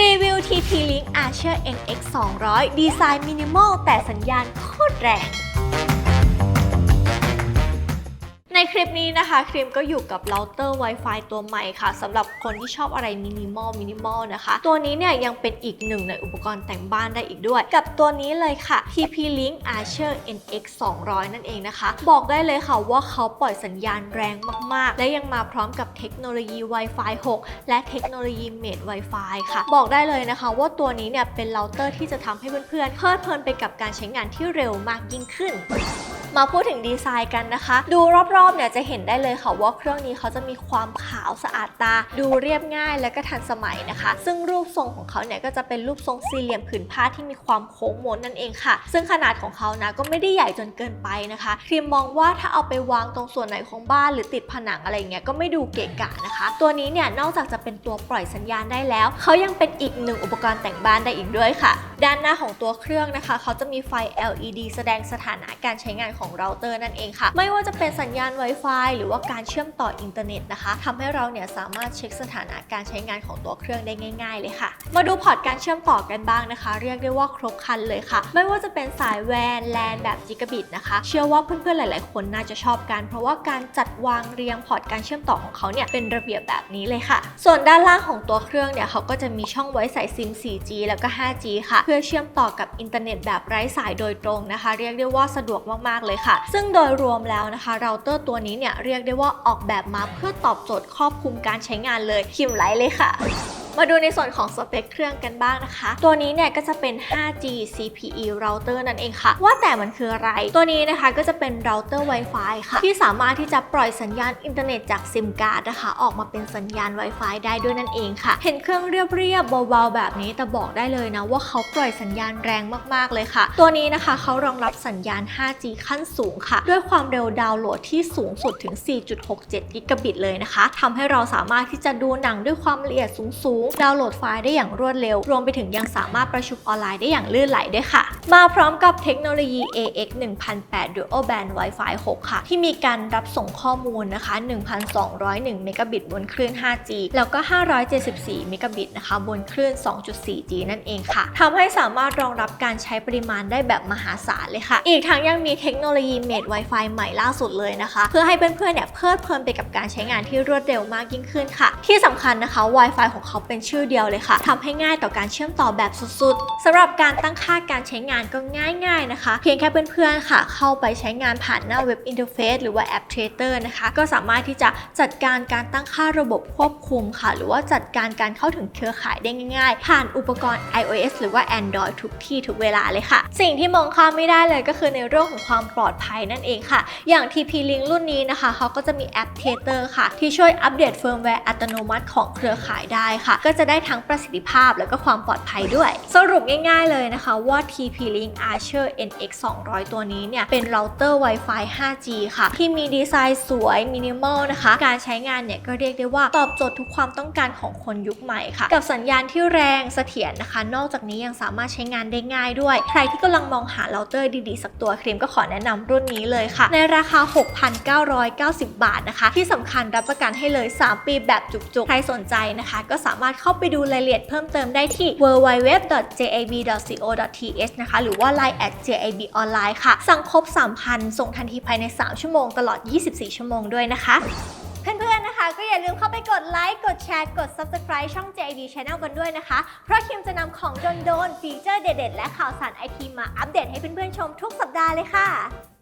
รีวิว TP Link Archer NX 200 ดีไซน์มินิมอลแต่สัญญาณโคตรแรง คลิปนี้นะคะครีมก็อยู่กับเราเตอร์ Wi-Fi ตัวใหม่ค่ะสำหรับคนที่ชอบอะไรมินิมอลมินิมอลนะคะ ตัวนี้เนี่ยยังเป็นอีกหนึ่งในอุปกรณ์แต่งบ้านได้อีกด้วย กับตัวนี้เลยค่ะ TP Link Archer NX 200 นั่นเองนะคะ บอกได้เลยค่ะว่าเขาปล่อยสัญญาณแรงมาก ๆ และยังมาพร้อมกับเทคโนโลยี Wi-Fi 6 และเทคโนโลยี Mate Wi-Fi ค่ะ บอกได้เลยนะคะ ว่าตัวนี้เนี่ยเป็นเราเตอร์ที่จะทำให้เพื่อนๆเพลิดเพลินไปกับการใช้งานที่เร็วมากยิ่งขึ้น มาพูดถึงดีไซน์กันนะคะ ดูรอบๆเนี่ยจะเห็นได้เลยค่ะว่าเครื่องนี้เขาจะมีความขาวสะอาดตา ดูเรียบง่ายและก็ทันสมัยนะคะ ซึ่งรูปทรงของเขาเนี่ยก็จะเป็นรูปทรงสี่เหลี่ยมผืนผ้าที่มีความโค้งม้วนนั่นเองค่ะ ซึ่งขนาดของเขานะก็ไม่ได้ใหญ่จนเกินไปนะคะครีมมองว่าถ้าเอาไปวางตรงส่วนไหนของบ้านหรือติดผนังอะไรเงี้ยก็ไม่ดูเกะกะนะคะ ตัวนี้เนี่ยนอกจากจะเป็นตัวปล่อยสัญญาณได้แล้ว เขายังเป็นอีกหนึ่งอุปกรณ์แต่งบ้านได้อีกด้วยค่ะ ด้านหน้าของตัวเครื่องนะคะ เขาจะมีไฟ LED แสดงสถานะการใช้งานของเราเตอร์นั่นเองค่ะ ไม่ว่าจะเป็นสัญญาณ Wi-Fi หรือว่าการเชื่อมต่ออินเทอร์เน็ตนะคะทำให้เราเนี่ยสามารถเช็คสถานะการใช้งานของตัวเครื่องได้ง่าย ๆ เลยค่ะ มาดูพอร์ตการเชื่อมต่อกันบ้างนะคะ เรียกได้ว่าครบครันเลยค่ะ ไม่ว่าจะเป็นสายแวนแลนแบบจิกะบิตนะคะ เชื่อว่าเพื่อนๆหลาย ๆ คนน่าจะชอบกัน เพราะว่าการจัดวางเรียงพอร์ตการเชื่อมต่อของเขาเนี่ยเป็นระเบียบแบบนี้เลยค่ะ ส่วนด้านล่างของตัวเครื่องเนี่ยเขาก็จะมีช่องไว้ใส่ซิม 4G แล้วก็ 5G ค่ะ เพื่อเชื่อมต่อกับอินเทอร์เน็ตแบบไร้สายโดยตรงนะคะ เรียกได้ว่าสะดวกมากๆเลยค่ะ ซึ่งโดยรวมแล้วนะคะเราเตอร์ตัวนี้เนี่ยเรียกได้ว่าออกแบบมาเพื่อตอบโจทย์ครอบคลุมการใช้งานเลยคิมไลท์เลยค่ะ มาดูในส่วนของสเปคเครื่องกันบ้างนะคะ ตัวนี้เนี่ยก็จะเป็น 5G CPE router นั่นเองค่ะ ว่าแต่มันคืออะไร ตัวนี้นะคะก็จะเป็น router Wi-Fi ค่ะ ที่สามารถที่จะปล่อยสัญญาณอินเทอร์เน็ตจากซิมการ์ดนะคะ ออกมาเป็นสัญญาณ Wi-Fi ได้ด้วยนั่นเองค่ะ เห็นเครื่องเรียบๆเบาๆแบบนี้แต่บอกได้เลยนะว่าเขาปล่อยสัญญาณแรงมากๆเลยค่ะ ตัวนี้นะคะเขารองรับสัญญาณ 5G ขั้นสูงค่ะ ด้วยความเร็วดาวน์โหลดที่สูงสุดถึง 4.67 กิกะบิตเลยนะคะทำให้เราสามารถที่จะดูหนังด้วยความละเอียดสูงๆดาวน์โหลดไฟล์ได้อย่างรวดเร็ว รวมไปถึงยังสามารถประชุมออนไลน์ได้อย่างลื่นไหลด้วยค่ะ มาพร้อมกับเทคโนโลยี AX 1008 Dual Band Wi-Fi 6 ค่ะ ที่มีการรับส่งข้อมูลนะคะ 1,201 เมกะบิตบนคลื่น 5G แล้วก็ 574 เมกะบิตนะคะ บนคลื่น 2.4G นั่นเองค่ะทำให้สามารถรองรับการใช้ปริมาณได้แบบมหาศาลเลยค่ะ อีกทั้งยังมีเทคโนโลยี Mate Wi-Fi ใหม่ล่าสุดเลยนะคะ เพื่อให้เพื่อนๆเนี่ยเพลิดเพลินไปกับการใช้งานที่รวดเร็วมากยิ่งขึ้นค่ะ ที่สำคัญนะคะ Wi-Fi ของเขาเป็นชื่อเดียวเลยค่ะทำให้ง่ายต่อการเชื่อมต่อแบบสุดๆสำหรับการตั้งค่าการใช้งานก็ง่าย ๆนะคะ เพียงแค่เพื่อนๆค่ะ เข้าไปใช้งานผ่านหน้าเว็บอินเทอร์เฟซหรือว่าแอป Trader นะคะ ก็สามารถที่จะจัดการการตั้งค่าระบบควบคุมค่ะ หรือว่าจัดการการเข้าถึงเครือข่ายได้ง่าย ๆ ผ่านอุปกรณ์ iOS หรือว่า Android ทุกที่ทุกเวลาเลยค่ะ สิ่งที่มองข้ามไม่ได้เลยก็คือในเรื่องของความปลอดภัยนั่นเองค่ะ อย่าง TP Link รุ่นนี้นะคะเขาก็จะมีแอป Trader ค่ะ ที่ช่วยอัปเดตเฟิร์มแวร์อัตโนมัติของเครือข่ายได้ค่ะก็จะได้ทั้งประสิทธิภาพแล้วก็ความปลอดภัยด้วย สรุปง่ายๆเลยนะคะว่า TP Link Archer NX 200 ตัวนี้เนี่ย เป็นเราเตอร์ Wi-Fi 5G ค่ะ ที่มีดีไซน์สวยมินิมอลนะคะ การใช้งานเนี่ย ก็เรียกได้ว่าตอบโจทย์ทุกความต้องการของคนยุคใหม่ค่ะ กับสัญญาณที่แรงเสถียรนะคะ นอกจากนี้ยังสามารถใช้งานได้ง่ายด้วย ใครที่กำลังมองหาเราเตอร์ดีๆ สักตัวครีมก็ขอแนะนำรุ่นนี้เลยค่ะ ในราคา 6,990 บาทนะคะ ที่สำคัญรับประกันให้เลย 3 ปีแบบจุกๆ ใครสนใจนะคะ ก็สามารถเข้าไปดูรายละเอียดเพิ่มเติมได้ที่ www.jab.co.th นะคะ หรือว่า line at jab online ค่ะ สั่งครบ 3,000 ส่งทันทีภายใน 3 ชั่วโมงตลอด 24 ชั่วโมงด้วยนะคะ เพื่อนๆนะคะ ก็อย่าลืมเข้าไปกดไลค์ กดแชร์ กด subscribe ช่อง JIB Channel กันด้วยนะคะ เพราะคิมจะนำของโดนๆฟีเจอร์เด็ดๆ และข่าวสารไอทีมาอัปเดตให้เพื่อนๆชมทุกสัปดาห์เลยค่ะ